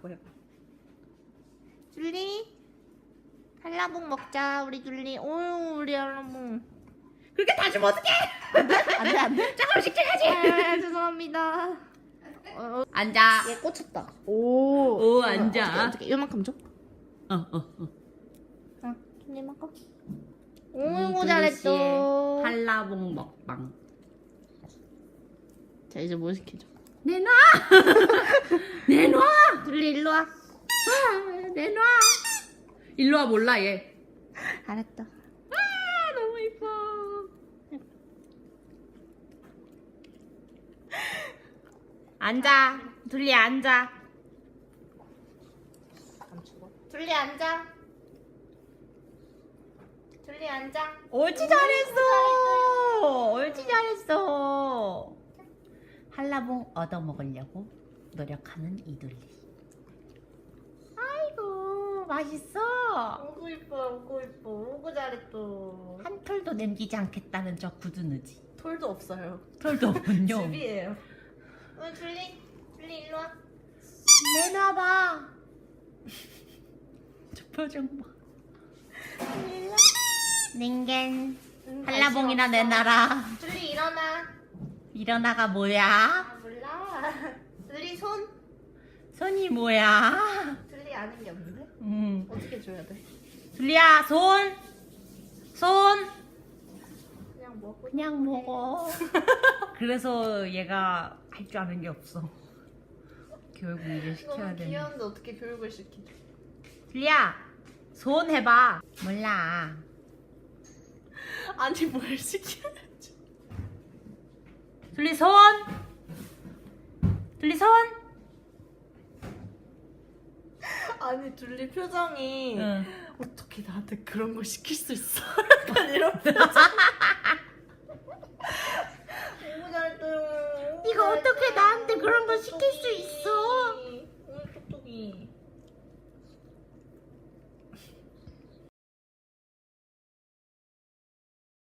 뭐 해봐. 줄리 한라봉 먹자 우리 줄리 오유 우리 한라봉 그렇게 다 주면 어떡해? 안 돼 안돼 조금씩 줘야지. 아, 죄송합니다 어, 어, 앉아. 얘 꽂혔다 오, 오, 앉아. 어떻게 어떻게 이만큼 줘? 어, 어, 어. 응 줄리만큼 이글리시의 오이고 잘했어 한라봉 먹방. 자 이제 뭐 시켜줘 내놔. 내놔. 줄리 일로 와 아, 내놔. 일로 와 몰라 얘. 알았다 아, 너무 이뻐. 앉아 둘리 앉아 둘리 앉아 둘리 앉아 옳지 잘했어. 옳지 잘했어. 한라봉 얻어 먹으려고 노력하는 이둘리. 아이고 맛있어. 오고 이뻐 오고 이뻐 오고 잘했어 한 톨도 남기지 않겠다는 저 굳은 의지. 톨도 없어요 톨도 없군요. 집이에요 어 줄리 줄리 일로 와 내놔봐. 저 표정 봐. ningen 한라봉이나 내놔라. 일어나 일어나가 뭐야? 아 몰라 줄리 손 손이 뭐야? 줄리 아는 게 없는데 음. 어떻게 줘야 돼 둘리야 손. 손. 그냥 먹고 그냥 먹어. 그래서 얘가 할 줄 아는 게 없어. 교육을 이제 시켜야 너무 돼. 귀여운데 어떻게 교육을 시키지 둘리야 손 해봐. 몰라. 아니 뭘 시켜야지 둘리 손. 둘리 손. 아니 둘리 표정이 응. 어떻게 나한테 그런 걸 시킬 수 있어? 약간 이런 표정. 너무 잘했어요. 네가 어떻게 나한테 그런 걸 시킬 수 있어?